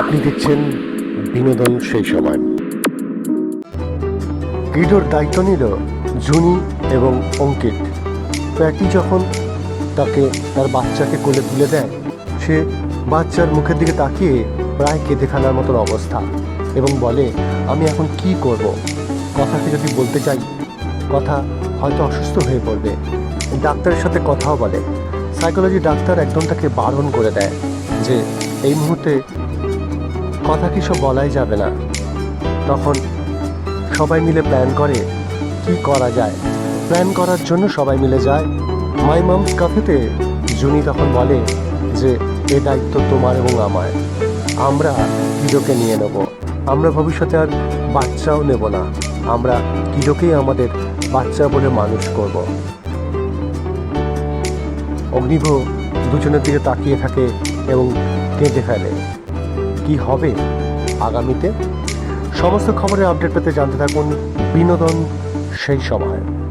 আপনি দেখছেন বিনোদন সেই সময়। গিডোর দায়িত্ব নিল জুনি এবং অঙ্কিত। প্যাটি যখন তাকে, তার বাচ্চাকে কোলে তুলে দেয়, সে বাচ্চার মুখের দিকে তাকিয়ে প্রায় কেঁদে ফেলার মতন অবস্থা এবং বলে, আমি এখন কি করব? কথাকে যদি বলতে চাই, কথা হয়তো অসুস্থ হয়ে পড়বে। ডাক্তারের সাথে কথাও বলে। সাইকোলজি ডাক্তার একদম তাকে বারণ করে দেয় যে, এই মুহূর্তে কথা কিছু বলাই যাবে না? তখন সবাই মিলে প্ল্যান করে কি করা যায়। প্ল্যান করার জন্য সবাই মিলে যায়। মাই মামস কাফেতে জুনি তখন বলে যে, এ দায়িত্ব তোমার এবং আমার। আমরা কিজোকে নিয়ে নেব। আমরা ভবিষ্যতে আর বাচ্চাও নেব না। আমরা কিজোকেই আমাদের বাচ্চা বলে মানুষ করব। অগ্নিভ দুজনের দিকে তাকিয়ে থাকে এবং কেঁদে ফেলে। কি হবে আগামীতে? সমস্ত খবরের আপডেট পেতে জানতে থাকুন বিনোদন সেই সময়।